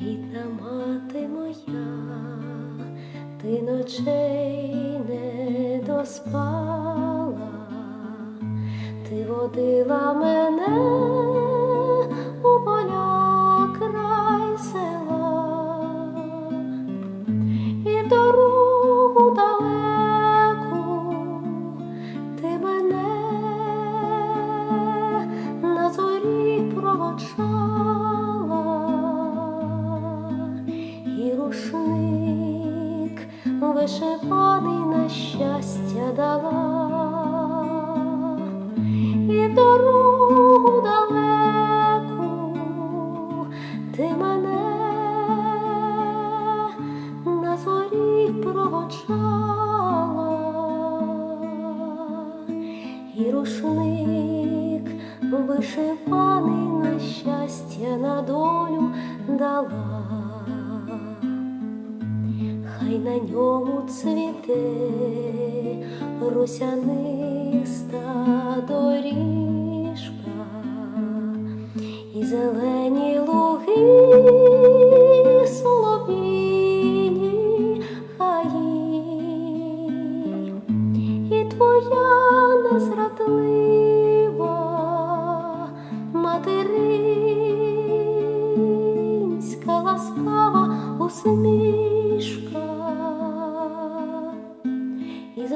рідна мати моя, ти ночей не доспала, ти водила мене у поля край села, і дорогу рушник вишиваний на щастя дала, і в дорогу далеку ти мене на зорі проводжала, і рушник вишиваний на щастя на долю дала, на ньому цвіте русяниста доріжка. І зелені луги, солов'їні хаї, і твоя незрадлива материнська ласкава усмішка